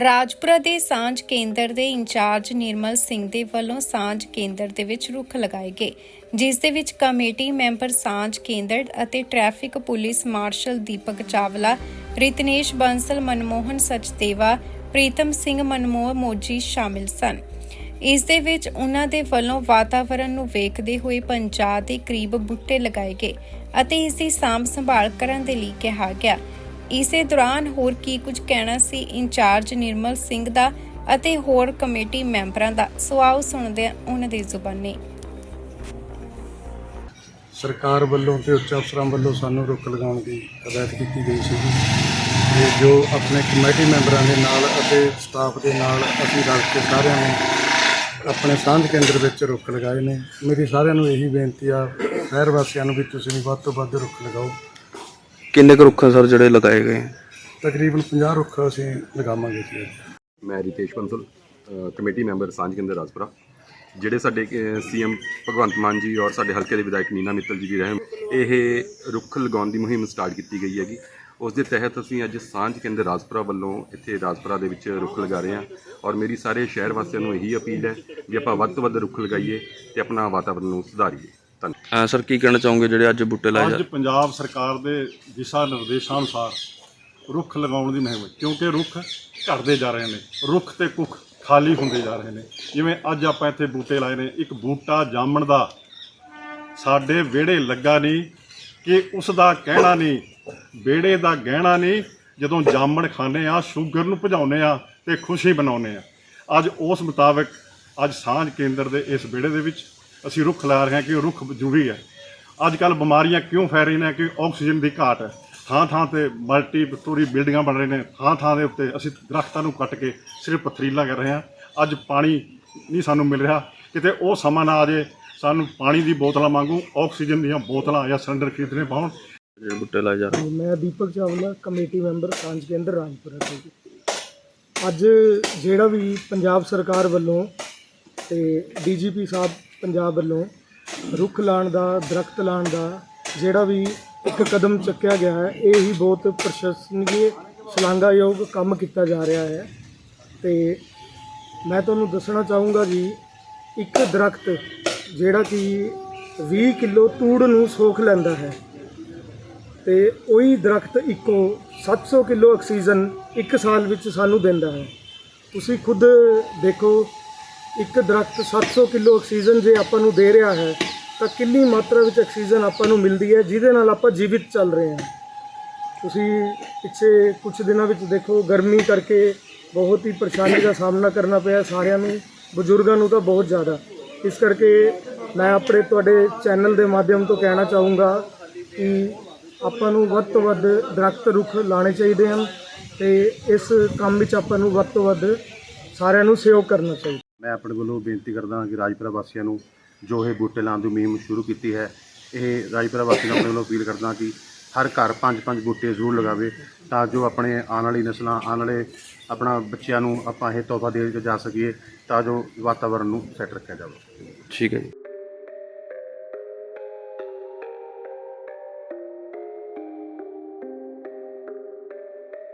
ਰਾਜਪੁਰਾ ਦੇ ਸਾਂਝ ਕੇਂਦਰ ਦੇ ਇੰਚਾਰਜ ਨਿਰਮਲ ਸਿੰਘ ਦੇ ਵੱਲੋਂ ਸਾਂਝ ਕੇਂਦਰ ਦੇ ਵਿੱਚ ਰੁੱਖ ਲਗਾਏ ਗਏ, ਜਿਸ ਦੇ ਵਿੱਚ ਕਮੇਟੀ ਮੈਂਬਰ ਸਾਂਝ ਕੇਂਦਰ ਅਤੇ traffic police marshal Deepak Chawla, Ritnesh Bansal, Manmohan Sachdeva, Pritam Singh ਮਨਮੋਹ ਮੋਜੀ ਸ਼ਾਮਿਲ ਸਨ। ਇਸ ਦੇ ਵਿੱਚ ਉਹਨਾਂ ਦੇ ਵੱਲੋਂ ਵਾਤਾਵਰਣ ਨੂੰ ਵੇਖਦੇ ਹੋਏ 50 ਦੇ ਕਰੀਬ ਬੂਟੇ ਲਗਾਏ ਗਏ ਅਤੇ ਇਸ ਦੀ ਸਾਂਭ ਸੰਭਾਲ ਕਰਨ ਦੇ ਲਈ ਕਿਹਾ ਗਿਆ। ਇਸੇ ਦੌਰਾਨ ਹੋਰ ਕੀ ਕੁਝ ਕਹਿਣਾ ਸੀ ਇੰਚਾਰਜ ਨਿਰਮਲ ਸਿੰਘ ਦਾ ਅਤੇ ਹੋਰ ਕਮੇਟੀ ਮੈਂਬਰਾਂ ਦਾ? ਸੋ ਆਓ ਸੁਣਦੇ ਹਾਂ ਉਹਨਾਂ ਦੀ ਜ਼ੁਬਾਨੀ। ਸਰਕਾਰ ਵੱਲੋਂ ਤੇ ਉੱਚ ਅਫਸਰਾਂ ਵੱਲੋਂ ਸਾਨੂੰ ਰੁੱਖ ਲਗਾਉਣ ਦੀ ਹਦਾਇਤ ਕੀਤੀ ਗਈ ਸੀ ਤੇ ਜੋ ਆਪਣੇ ਕਮੇਟੀ ਮੈਂਬਰਾਂ ਦੇ ਨਾਲ ਅਤੇ ਸਟਾਫ ਦੇ ਨਾਲ ਅਸੀਂ ਰਲ ਕੇ ਸਾਰਿਆਂ ਨੇ ਆਪਣੇ ਸਾਂਝ ਕੇਂਦਰ ਵਿੱਚ ਰੁੱਖ ਲਗਾਏ ਨੇ। ਮੇਰੀ ਸਾਰਿਆਂ ਨੂੰ ਇਹੀ ਬੇਨਤੀ ਆ, ਸ਼ਹਿਰ ਵਾਸੀਆਂ ਨੂੰ ਵੀ ਤੁਸੀਂ ਵੀ ਵੱਧ ਤੋਂ ਵੱਧ ਰੁੱਖ ਲਗਾਓ। ਕਿੰਨੇ ਕੁ ਰੁੱਖ ਆ ਸਰ ਜਿਹੜੇ ਲਗਾਏ ਗਏ ਤਕਰੀਬਨ 50 ਰੁੱਖ ਅਸੀਂ ਲਗਾਵਾਂਗੇ ਜੀ ਅੱਜ। ਮੈਂ ਰਿਤੇਸ਼ ਬੰਸਲ ਅ, ਕਮੇਟੀ ਮੈਂਬਰ ਸਾਂਝ ਕੇਂਦਰ ਰਾਜਪੁਰਾ। ਜਿਹੜੇ ਸਾਡੇ ਸੀਐਮ ਭਗਵੰਤ ਮਾਨ ਜੀ ਔਰ ਸਾਡੇ ਹਲਕੇ ਦੇ ਵਿਧਾਇਕ ਨੀਨਾ ਮਿੱਤਲ ਜੀ ਦੀ ਰਹਿਮ ਇਹ ਰੁੱਖ ਲਗਾਉਣ ਦੀ ਮੁਹਿੰਮ ਸਟਾਰਟ ਕੀਤੀ ਗਈ ਹੈਗੀ। ਉਸ ਦੇ ਤਹਿਤ ਅਸੀਂ ਅੱਜ ਸਾਂਝ ਕੇਂਦਰ ਰਾਜਪੁਰਾ ਵੱਲੋਂ ਇੱਥੇ ਰਾਜਪੁਰਾ ਦੇ ਵਿੱਚ ਰੁੱਖ ਲਗਾ ਰਹੇ ਹਾਂ ਔਰ ਮੇਰੀ ਸਾਰੇ ਸ਼ਹਿਰ ਵਾਸੀਆਂ ਨੂੰ ਇਹੀ ਅਪੀਲ ਹੈ ਵੀ ਆਪਾਂ ਵੱਧ ਤੋਂ ਵੱਧ ਰੁੱਖ ਲਗਾਈਏ ਤੇ ਆਪਣਾ ਵਾਤਾਵਰਨ ਨੂੰ ਸੁਧਾਰੀਏ। ਧੰਨਵਾਦ ਹਾਂ ਸਰ ਕੀ ਕਹਿਣਾ ਚਾਹੋਗੇ ਜਿਹੜੇ ਅੱਜ ਬੂਟੇ ਲਾਏ ਜਾ ਅੱਜ ਪੰਜਾਬ ਸਰਕਾਰ ਦੇ ਦਿਸ਼ਾ ਨਿਰਦੇਸ਼ਾਂ ਅਨੁਸਾਰ ਰੁੱਖ ਲਗਾਉਣ ਦੀ ਮੁਹਿੰਮ। ਕਿਉਂਕਿ ਰੁੱਖ ਘਟਦੇ ਜਾ ਰਹੇ ਨੇ ਰੁੱਖ ਤੇ ਕੁੱਖ ਖਾਲੀ ਹੁੰਦੇ ਜਾ ਰਹੇ ਨੇ ਜਿਵੇਂ ਅੱਜ ਆਪਾਂ ਇੱਥੇ ਬੂਟੇ ਲਾਏ ਨੇ ਇੱਕ ਬੂਟਾ ਜਾਮਣ ਦਾ ਸਾਡੇ ਵਿਹੜੇ ਲੱਗਾ ਨਹੀਂ ਕਿ ਉਸ ਦਾ ਕਹਿਣਾ ਨਹੀਂ ਵਿਹੜੇ ਦਾ ਗਹਿਣਾ ਨਹੀਂ ਜਦੋਂ ਜਾਮਣ ਖਾਂਦੇ ਆ ਸ਼ੂਗਰ ਨੂੰ ਭਜਾਉਂਦੇ ਆ ਤੇ ਖੁਸ਼ੀ ਬਣਾਉਂਦੇ ਆ ਅੱਜ ਉਸ ਮੁਤਾਬਕ ਅੱਜ ਸਾਂਝ ਕੇਂਦਰ ਦੇ ਇਸ ਵਿਹੜੇ ਦੇ ਵਿੱਚ ਅਸੀਂ ਰੁੱਖ ਲਾ ਰਹੇ ਹਾਂ ਕਿ ਰੁੱਖ ਜ਼ਰੂਰੀ ਹੈ। ਅੱਜ ਕੱਲ ਬਿਮਾਰੀਆਂ ਕਿਉਂ ਫੈਲ ਰਹੀਆਂ ਨੇ ਕਿ ਆਕਸੀਜਨ ਦੀ ਘਾਟ ਹੈ। ਥਾਂ ਥਾਂ ਤੇ ਮਲਟੀ ਸਟੋਰੀ ਬਿਲਡਿੰਗਾਂ ਬਣ ਰਹੇ ਨੇ। ਥਾਂ ਥਾਂ ਦੇ ਉੱਤੇ ਅਸੀਂ ਦਰਖਤਾਂ ਨੂੰ ਕੱਟ ਕੇ ਸਿਰਫ ਪਥਰੀਲਾ ਕਰ ਰਹੇ ਹਾਂ। ਅੱਜ ਪਾਣੀ ਨਹੀਂ ਸਾਨੂੰ ਮਿਲ ਰਿਹਾ। ਕਿਤੇ ਉਹ ਸਮਾਂ ਨਾ ਆ ਜੇ ਸਾਨੂੰ ਪਾਣੀ ਦੀ ਬੋਤਲਾਂ ਵਾਂਗੂ ਆਕਸੀਜਨ ਦੀਆਂ ਬੋਤਲਾਂ ਜਾਂ ਸਿਲੰਡਰ ਖਰੀਦਣੇ ਪਾਉਣ। ਜਿਹੜੇ ਬੂਟੇ ਲਾਏ ਜਾ ਰਹੇ ਮੈਂ ਦੀਪਕ ਚਾਵਲਾ ਕਮੇਟੀ ਮੈਂਬਰ ਸਾਂਝ ਕੇਂਦਰ ਤੋਂ। ਜੀ। ਅੱਜ ਜਿਹੜਾ ਵੀ ਪੰਜਾਬ ਸਰਕਾਰ ਵੱਲੋਂ ਤੇ ਡੀਜੀਪੀ ਸਾਹਿਬ ਪੰਜਾਬ ਵੱਲੋਂ ਰੁੱਖ ਲਾਉਣ ਦਾ, ਦਰਖਤ ਲਾਉਣ ਦਾ ਜਿਹੜਾ ਵੀ ਇੱਕ ਕਦਮ ਚੱਕਿਆ ਗਿਆ ਹੈ, ਇਹ ਹੀ ਬਹੁਤ ਪ੍ਰਸ਼ੰਸਨੀय ਸ਼ਲਾਘਾਯੋਗ ਕੰਮ ਕੀਤਾ ਜਾ ਰਿਹਾ ਹੈ। ਤੇ ਮੈਂ ਤੁਹਾਨੂੰ ਦੱਸਣਾ ਚਾਹੂੰਗਾ ਜੀ, ਇੱਕ ਦਰਖਤ ਜਿਹੜਾ ਕਿ 20 ਕਿਲੋ ਤੂੜ ਨੂੰ ਸੋਖ ਲੈਂਦਾ ਹੈ। ਤੇ ਉਹੀ ਦਰਖਤ ਇੱਕੋ 700 ਕਿਲੋ ਆਕਸੀਜਨ ਇੱਕ ਸਾਲ ਵਿੱਚ ਸਾਨੂੰ ਦਿੰਦਾ ਹੈ। ਤੁਸੀਂ ਖੁਦ ਦੇਖੋ ਇੱਕ ਦਰਖਤ 700 ਕਿਲੋ ਆਕਸੀਜਨ ਜੇ ਆਪਾਂ ਨੂੰ ਦੇ ਰਿਹਾ ਹੈ, ਤਾਂ ਕਿੰਨੀ ਮਾਤਰਾ ਵਿੱਚ ਆਕਸੀਜਨ ਆਪਾਂ ਨੂੰ ਮਿਲਦੀ ਹੈ, ਜਿਹਦੇ ਨਾਲ ਆਪਾਂ ਜੀਵਿਤ ਚੱਲ ਰਹੇ ਹਾਂ। ਤੁਸੀਂ ਪਿੱਛੇ ਕੁਝ ਦਿਨਾਂ ਵਿੱਚ ਦੇਖੋ, ਗਰਮੀ ਕਰਕੇ ਬਹੁਤ ਹੀ ਪਰੇਸ਼ਾਨੀ ਦਾ ਸਾਹਮਣਾ ਕਰਨਾ ਪਿਆ ਸਾਰਿਆਂ ਨੂੰ, ਬਜ਼ੁਰਗਾਂ ਨੂੰ ਤਾਂ ਬਹੁਤ ਜ਼ਿਆਦਾ। ਇਸ ਕਰਕੇ ਮੈਂ ਆਪਣੇ ਤੁਹਾਡੇ ਚੈਨਲ ਦੇ ਮਾਧਿਅਮ ਤੋਂ ਕਹਿਣਾ ਚਾਹੂੰਗਾ ਕਿ ਆਪਾਂ ਨੂੰ ਵੱਧ ਤੋਂ ਵੱਧ ਦਰਖਤ ਰੁੱਖ ਲਾਣੇ ਚਾਹੀਦੇ ਹਨ ਤੇ ਇਸ ਕੰਮ ਵਿੱਚ ਆਪਾਂ ਨੂੰ ਵੱਧ ਤੋਂ ਵੱਧ ਸਾਰਿਆਂ ਨੂੰ ਸਹਿਯੋਗ ਕਰਨਾ ਚਾਹੀਦਾ। ਮੈਂ ਆਪਣੇ ਵੱਲੋਂ ਬੇਨਤੀ ਕਰਦਾ ਹਾਂ ਕਿ ਰਾਜਪੁਰਾ ਵਾਸੀਆਂ ਨੂੰ ਜੋ ਇਹ ਬੂਟੇ ਲਾਉਣ ਦੀ ਮੁਹਿੰਮ ਸ਼ੁਰੂ ਕੀਤੀ ਹੈ, ਇਹ ਰਾਜਪੁਰਾ ਵਾਸੀਆਂ ਨੂੰ ਆਪਣੇ ਵੱਲੋਂ ਅਪੀਲ ਕਰਦਾ ਕਿ ਹਰ ਘਰ ਪੰਜ ਪੰਜ ਬੂਟੇ ਜ਼ਰੂਰ ਲਗਾਵੇ ਤਾਂ ਜੋ ਆਪਣੇ ਆਉਣ ਵਾਲੀ ਨਸਲਾਂ, ਆਉਣ ਵਾਲੇ ਆਪਣਾ ਬੱਚਿਆਂ ਨੂੰ ਆਪਾਂ ਇਹ ਤੋਹਫਾ ਦੇ ਕੇ ਜਾ ਸਕੀਏ ਤਾਂ ਜੋ ਵਾਤਾਵਰਨ ਨੂੰ ਸੈੱਟ ਰੱਖਿਆ ਜਾਵੇ। ਠੀਕ ਹੈ ਜੀ।